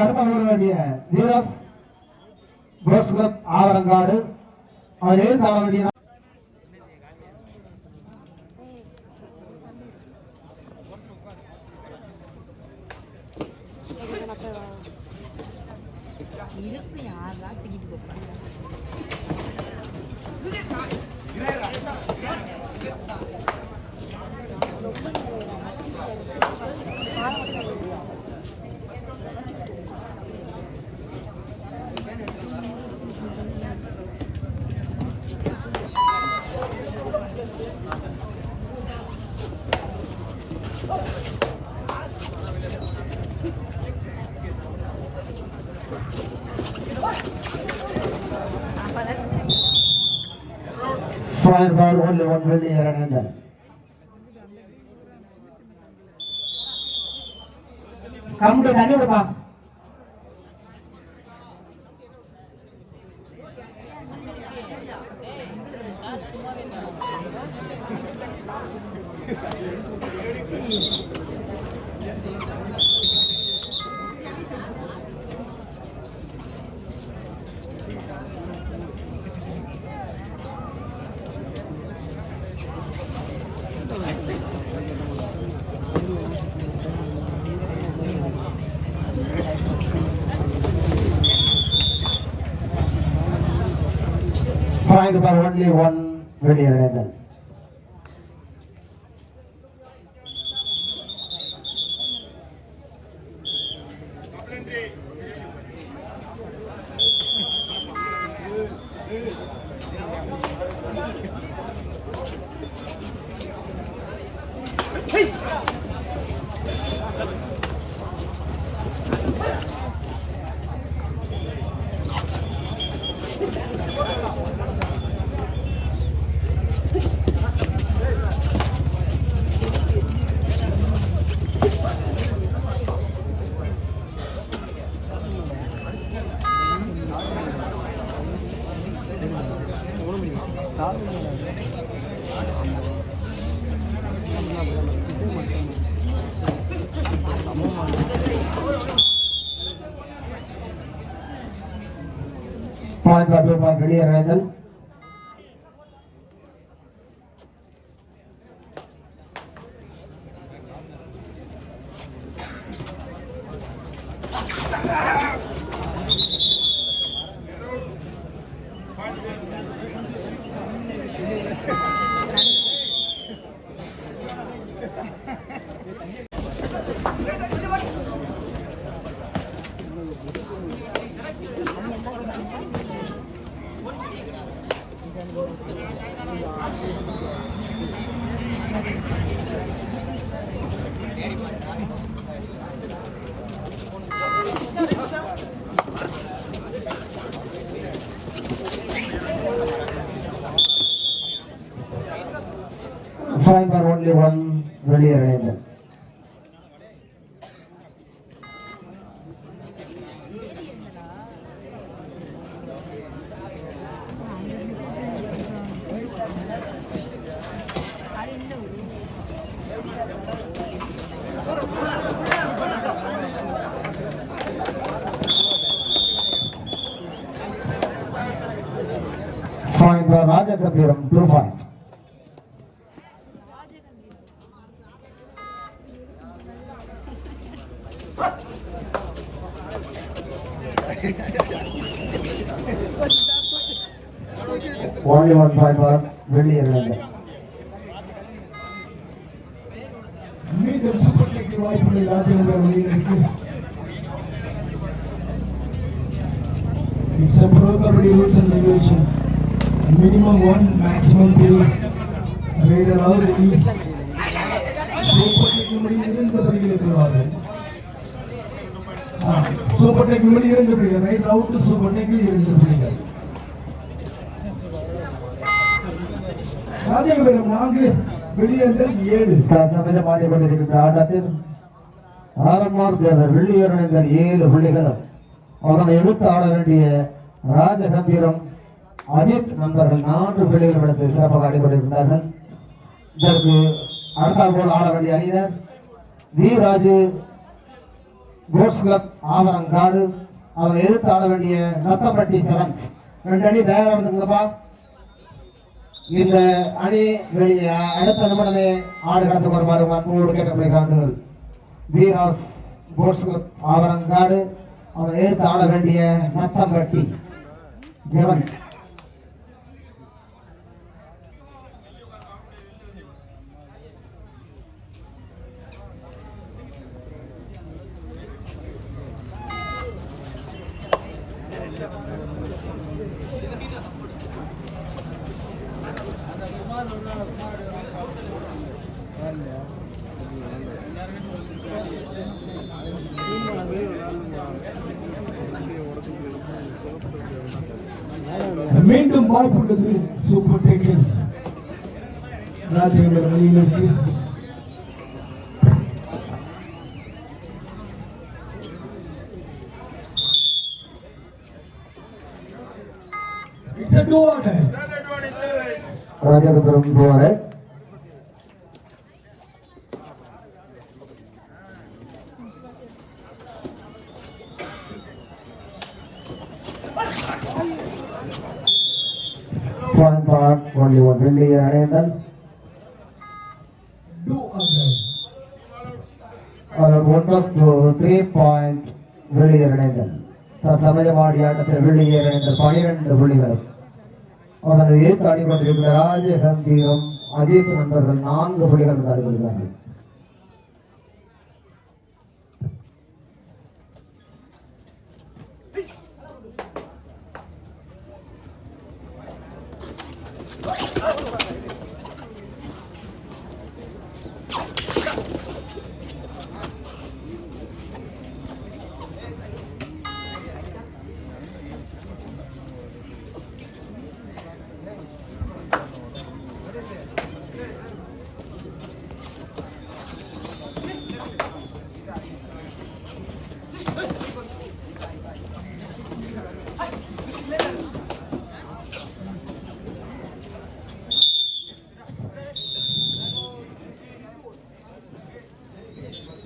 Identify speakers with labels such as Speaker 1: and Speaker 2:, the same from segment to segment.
Speaker 1: செத்த
Speaker 2: அடுத்த வர வேண்டிய வீரஸ் போர்ட்ஸ் கிளப் ஆவரங்காடு. அவர் எழுத்தாள வேண்டிய பாயிண்ட் பார் ஒன்லி ஒன் வெள்ளி இரண்டு கம்பு தண்ணி விடுப்பா point for only point for only one வெளியே पाँच बार दो बार रहे
Speaker 3: थे இந்த ஊரு
Speaker 2: point for Rajagambheeram two point சீக்கிரம் சூப்பர் லீக்
Speaker 4: வாய்ப்புகளை ராஜேந்திர வெளியிலிருக்கு It's a pro kabaddi rules and regulation. Minimum one, maximum three. Raider out. Super league முடிவில் இரண்டு பிரிவுகளை பெறுவார்கள் சூப்பர் டெக் முடிவில் இரண்டு பிரிவுகள் ரைட் அவுட் சூப்பர் டெக்கில் இரண்டு பிரிவுகள் ராஜேந்திரம் நான்கு வெளியேந்தல் ஏழு.
Speaker 2: தற்சமயம் ஆடிக்கொண்டிருக்கின்ற ஆட்டத்தில் ஆரம்மார் தேவர் வெள்ளியரணிந்தர் ஏழு புள்ளிகளும் அதனை எதிர்த்து ஆட வேண்டிய ராஜகம்பீரம் அஜித் நண்பர்கள் நான்கு புள்ளிகளும் எடுத்து சிறப்பாக ஆடிக்கொண்டிருக்கிறார்கள் இதற்கு அடுத்தால் போல் ஆட வேண்டிய அணியினர் வீராஜு கோட்ஸ் கிளப் ஆவரங்காடு அதனை எதிர்த்து ஆட வேண்டிய நத்தப்பட்டி செவன்ஸ் ரெண்டு அணி தயாரா இருந்துங்கப்பா இந்த அணி அடுத்த நிமிடமே ஆடு கடந்து வருமாறு அன்போடு கேட்கப்படுகிறார்கள் வீராஸ் போர்ட்ஸ் கிளப் ஆவரங்காடு அவரை எதிர்த்து ஆட வேண்டிய நத்தம்பட்டி ஜெவன்ஸ்.
Speaker 4: மீண்டும் வாய்ப்புள்ளது சூப்பர் டெக்கில் ராஜகபுரம் அணியினருக்கு It's a two order.
Speaker 2: ராஜகபுரம் போற Point for only one வெள்ளிய அணையந்தல்
Speaker 4: Two order.
Speaker 2: அவர் one plus two three point வெள்ளியர் இணைந்தல் தற்சமயம் வெளியேற ஆட்டத்தில் பனிரெண்டு புள்ளிகள். அவரது எதிர்த்து ஆடிக்கொண்டிருக்கிற ராஜகம்பீரம் அஜித் நண்பர்கள் நான்கு புள்ளிகள் ஆடிக்கொள்கிறார்கள்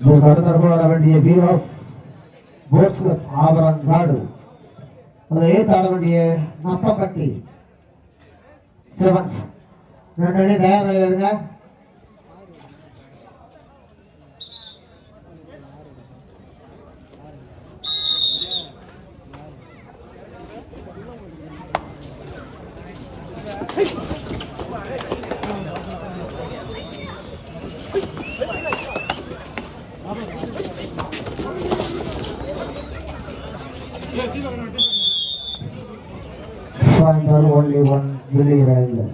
Speaker 2: இதற்கு அடுத்த ஆட வேண்டிய வீராஸ் போர்ட்ஸ் ஆவரங்காடு அதே ஏற்று ஆட வேண்டிய நத்தப்பட்டி செவன்ஸ் ரெண்டு தயார் நிலையில் இருங்க Final only one வெளியே இணைந்தல்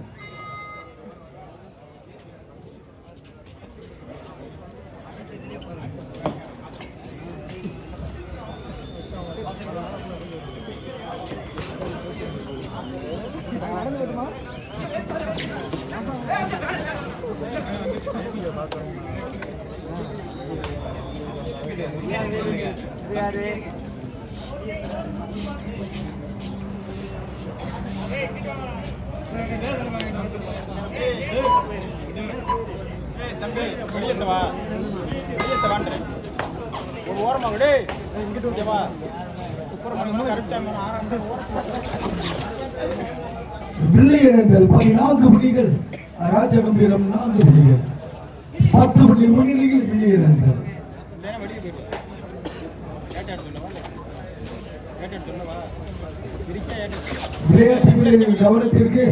Speaker 1: தம்பி வெளியேத்த வா. ஒரு ஓரமா விடு. இங்கிட்டு இங்க சுப்பிரமணியம் கரெக்டாக ஆறாம்
Speaker 4: வெள்ளி இணைந்தல் பதினான்கு புள்ளிகள் ராஜகம்பீரம் நான்கு புள்ளிகள் பத்து புள்ளி முன்னிலையில் வெள்ளி இணைந்தல் விளையாட்டு வீரர்கள் கவனத்திற்கு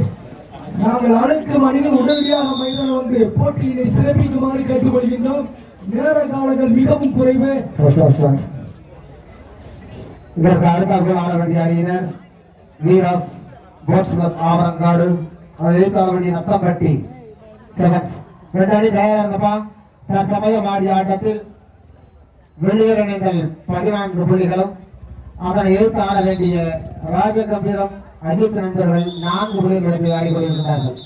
Speaker 4: நாங்கள் அனைத்து அணிகள் உடனடியாக மைதானம் வந்து போட்டியினை சிறப்பிக்குமாறு கேட்டுக்கொள்கின்றோம். நேர காலங்கள் மிகவும் குறைவு.
Speaker 2: இதற்கு அடுத்த ஆட வேண்டிய அணியினர் வீராஸ் போட்ஸ் ஆவரங்காடு அதை எதிர்த்தாளபடி நத்தம்பட்டி செவன்ஸ் ரெண்டு அணி தயாரா இருந்தப்பா தற்சமயம் ஆடிய ஆட்டத்தில் வெளியேற அணிகள் பதினான்கு புள்ளிகளும் அதனை எதிர்த்து ஆட வேண்டிய ராஜகம்பீரம் அஜித் நண்பர்கள் நான்கு புள்ளிகள் எடுத்து ஆடி கொண்டிருக்கிறார்கள்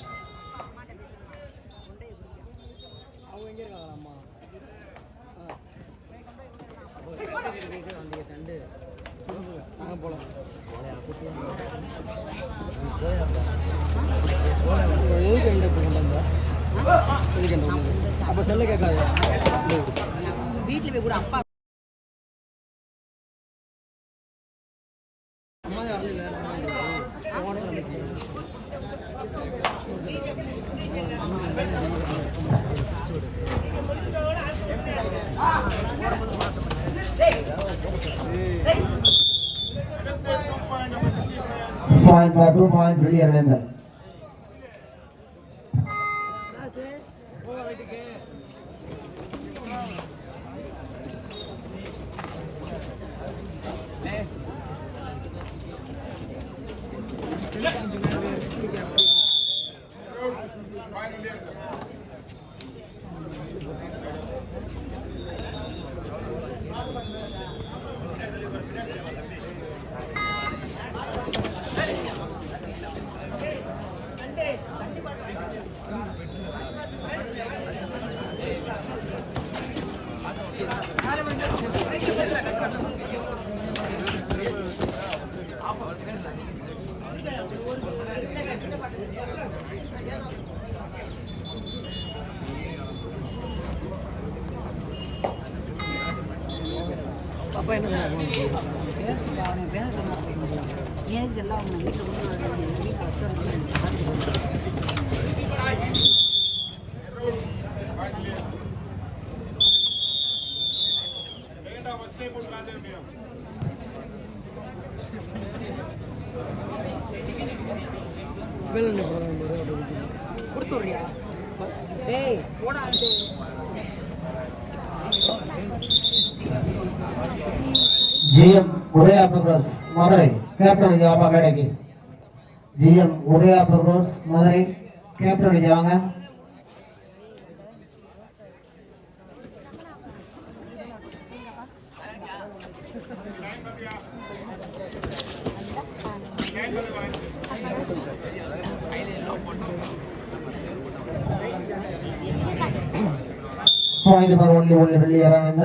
Speaker 5: அப்ப செல்ல கேட்காது.
Speaker 3: வீட்டில் போய் கூட அப்பா
Speaker 2: பாயிண்ட் பார் டூ பாயிண்ட் வெளியேற அணிகள் உதயா பிரதர்ஸ் மதுரை கேப்டன் ஜாபா வேலைக்கு G M Udaya brothers Madurai captain இங்க வாங்க. பாயிண்ட் பார் ஒன்லி ஒன்லி வெளியேறாங்க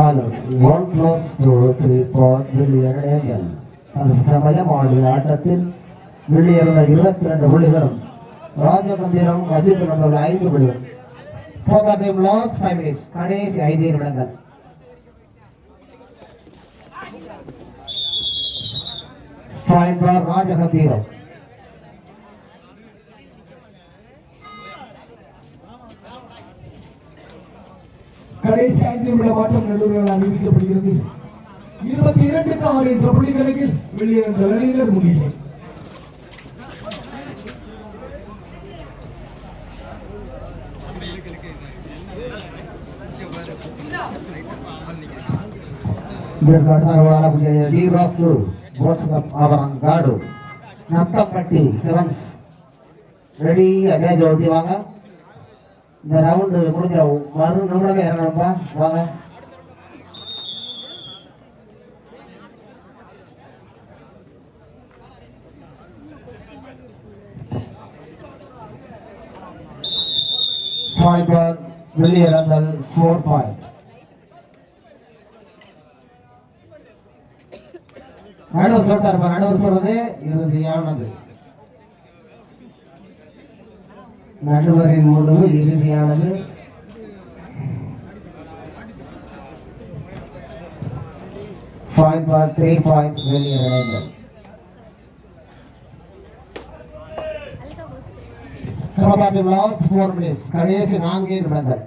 Speaker 2: aloo one plus two three four வெளியேறியங்கள் தற்சமயம் ஆடிய ஆட்டத்தில் வெளியேறின இருபத்தி ரெண்டு புள்ளிகளும் ராஜகம்பீரம் அஜித் நண்பர்கள் ஐந்து புள்ளிகள் For time last five minutes கடைசி ஐந்து நிமிடங்கள் Fine பார் ராஜகம்பீரம்
Speaker 4: கடைசி ஐந்து நிமிட மாற்றம் நடுவர்கள் அறிவிக்கப்படுகிறது. இருபத்தி இரண்டுக்கு ஆறு என்ற புள்ளி கணக்கில் வெளியிறந்த அணியினர் முன்னிலை
Speaker 2: இதற்கு அடுத்த ஆடக்கூடிய செவன்ஸ் ரெடி மேட்ச் ஓட்டி இந்த ரவுண்டு முடிஞ்ச மறு நிமிடமே இறங்கணும்பா வாங்க. பாயிண்ட் பார் வெளியேறந்தல் ஃபோர் பாயிண்ட் நடுவர் சொல்லிட்டாருப்பா. நடுவர் சொல்றது இறுதியானது நடுவரின் முடிவு இறுதியானது. பாயிண்ட் பார் த்ரீ பாயிண்ட் வெளியேற வேண்டும். கிரமதாசி லாஸ்ட் ஃபோர் மினிட்ஸ் கடைசி நான்கே நிமிடங்கள்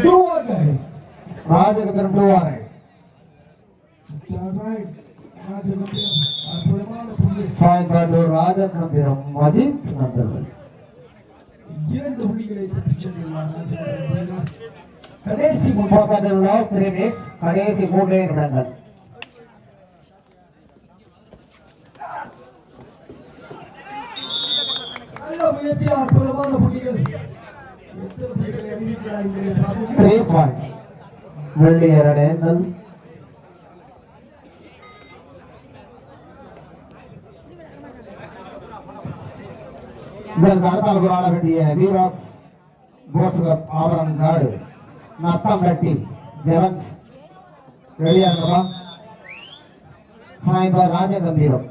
Speaker 4: ब्लू
Speaker 2: आज एकदम ब्लू आ रहे
Speaker 4: இரண்டு புள்ளிகளை தட்டிச் சென்றுள்ளார். கடைசி
Speaker 2: கடைசி மூன்றே நிமிடங்கள்.
Speaker 4: நல்ல முயற்சி அற்புதமான புள்ளிகள். எத்தனை புள்ளிகளை அறிவிக்கிறார் இங்கே பார்ப்போம்.
Speaker 2: த்ரீ பாயிண்ட் வெள்ளியரடேந்தல் இதற்கு அடுத்தால் ஆட வேண்டிய வீராஸ் போஸ்கப் ஆவரங்காடு நாடு நத்தம்பட்டி ஜெவன்ஸ் வெளியாகவா ஃபைன் பார் ராஜகம்பீரம்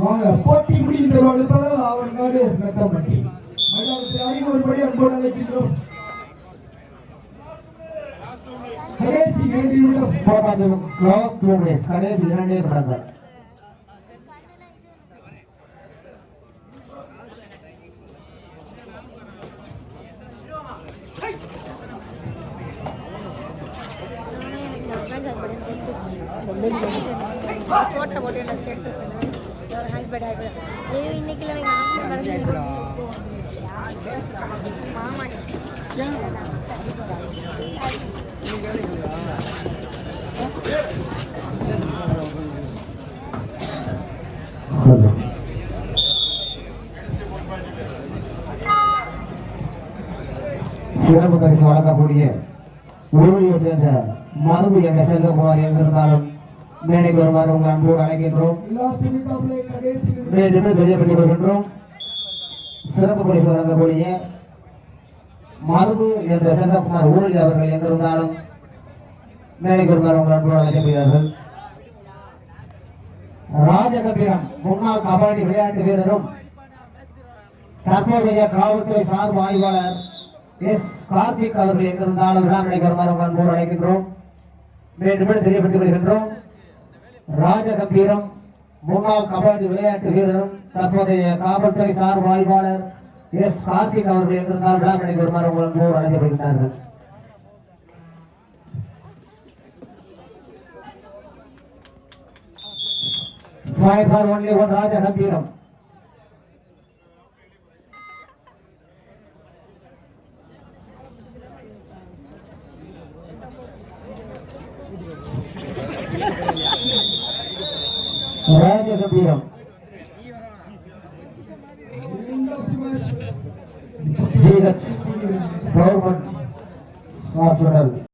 Speaker 4: வாங்க போட்டி முடிகின்ற அழுப்பதால் அவன் நாடு நட்டம்பட்டி மைதானத்தில் அறிவுறுபடி அன்போடு அழைக்கின்றோம். கடைசி இரண்டு நிமிடம்
Speaker 2: போராது க்ளோஸ் டூ மினிட்ஸ் கடைசி இரண்டே நிமிடங்கள்
Speaker 6: நானே எனக்கு அட்வான்ஸ் ஆகிப்படின்னு சொல்லிட்டு ஃபோட்டோ போட்டு என்ன ஸ்டேட்ஸ் வச்சுருந்தேன் ஹைபேட் ஹைபேட் ஐயோ இன்னைக்கு இல்லை எனக்கு நாங்கள் மாமா
Speaker 2: சிறப்பு பரிசு வழங்கக்கூடிய ஊழியை சேர்ந்த மருந்து என்ற செல்வகுமார் எங்கிருந்தாலும் மேடைக்கு வருமாறு உங்கள் அன்போடு அழைக்கின்றோம்.
Speaker 4: லாஸ்ட் நிமிடம்ல
Speaker 2: தெரியப்படுத்திக் கொள்கின்றோம். சிறப்பு பரிசு வழங்கக்கூடிய மருது என்ற செல்வகுமார் ஊரலி அவர்கள் எங்கிருந்தாலும் மேடைக்கு வருமாறு உங்கள் அன்போடு அழைக்கப்படுகிறார்கள். ராஜகபீரம் முன்னாள் கபடி விளையாட்டு வீரரும் தற்போதைய காவல்துறை சார்பு ஆய்வாளர் எஸ் கார்த்திக் அவர்கள் எங்கிருந்தாலும் விழா நடைக்கு உங்கள் அன்போடு அழைக்கின்றோம். மீண்டும் தெரியப்படுத்திக் கொள்கின்றோம். ராஜகம்பீரம் முன்னாள் கபடி விளையாட்டு வீரரும் தற்போதைய காவல்துறை சார்பு ஆய்வாளர் எஸ் கார்த்திக் அவர்கள் எங்கிருந்தால் விழா நடைக்கு வருமாறு உங்கள் அன்போடு அழைக்கப்படுகின்றார்கள் Five for only one Rajakambiram Rajakambiram
Speaker 4: end
Speaker 2: CH Government Hospital.